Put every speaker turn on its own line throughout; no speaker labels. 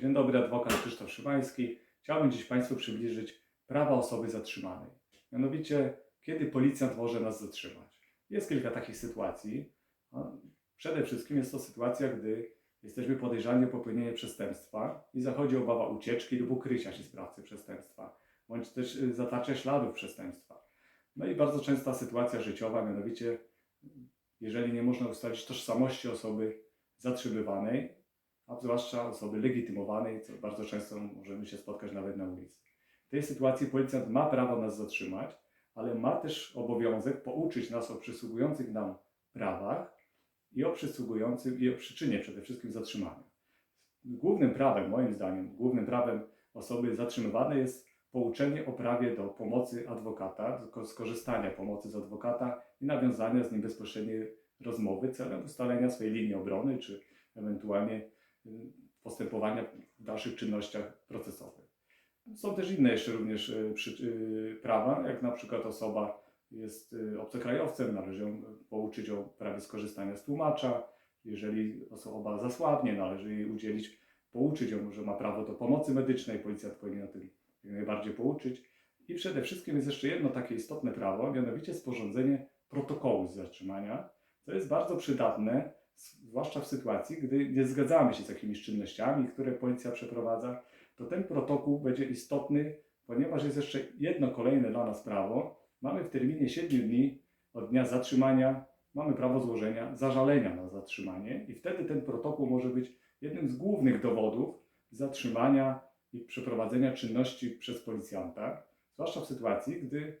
Dzień dobry, adwokat Krzysztof Szymański. Chciałbym dziś Państwu przybliżyć prawa osoby zatrzymanej. Mianowicie, kiedy policjant może nas zatrzymać. Jest kilka takich sytuacji. Przede wszystkim jest to sytuacja, gdy jesteśmy podejrzani o popełnienie przestępstwa i zachodzi obawa ucieczki lub ukrycia się sprawcy przestępstwa, bądź też y, zatarcia śladów przestępstwa. No i bardzo częsta sytuacja życiowa, mianowicie, jeżeli nie można ustalić tożsamości osoby zatrzymywanej, a zwłaszcza osoby legitymowanej, co bardzo często możemy się spotkać nawet na ulicy. W tej sytuacji policjant ma prawo nas zatrzymać, ale ma też obowiązek pouczyć nas o przysługujących nam prawach i o przysługującym i o przyczynie przede wszystkim zatrzymania. Głównym prawem, moim zdaniem, głównym prawem osoby zatrzymywanej jest pouczenie o prawie do pomocy adwokata, skorzystania pomocy z adwokata i nawiązania z nim bezpośredniej rozmowy celem ustalenia swojej linii obrony, czy ewentualnie postępowania w dalszych czynnościach procesowych. Są też inne jeszcze również przy, y, prawa, jak na przykład osoba jest y, obcokrajowcem, należy ją pouczyć o prawie skorzystania z tłumacza. Jeżeli osoba zasłabnie, należy jej udzielić, pouczyć ją, że ma prawo do pomocy medycznej, policjant powinien o tym najbardziej pouczyć. I przede wszystkim jest jeszcze jedno takie istotne prawo, mianowicie sporządzenie protokołu z zatrzymania, co jest bardzo przydatne, zwłaszcza w sytuacji, gdy nie zgadzamy się z jakimiś czynnościami, które policja przeprowadza, to ten protokół będzie istotny, ponieważ jest jeszcze jedno kolejne dla nas prawo. Mamy w terminie 7 dni od dnia zatrzymania, mamy prawo złożenia zażalenia na zatrzymanie i wtedy ten protokół może być jednym z głównych dowodów zatrzymania i przeprowadzenia czynności przez policjanta, zwłaszcza w sytuacji, gdy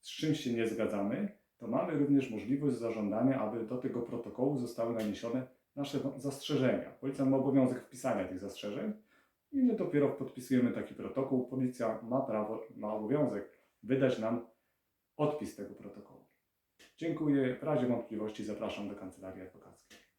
z czymś się nie zgadzamy, to mamy również możliwość zażądania, aby do tego protokołu zostały naniesione nasze zastrzeżenia. Policjant ma obowiązek wpisania tych zastrzeżeń i my dopiero podpisujemy taki protokół. Policja ma prawo, ma obowiązek wydać nam odpis tego protokołu. Dziękuję. W razie wątpliwości zapraszam do kancelarii adwokackiej.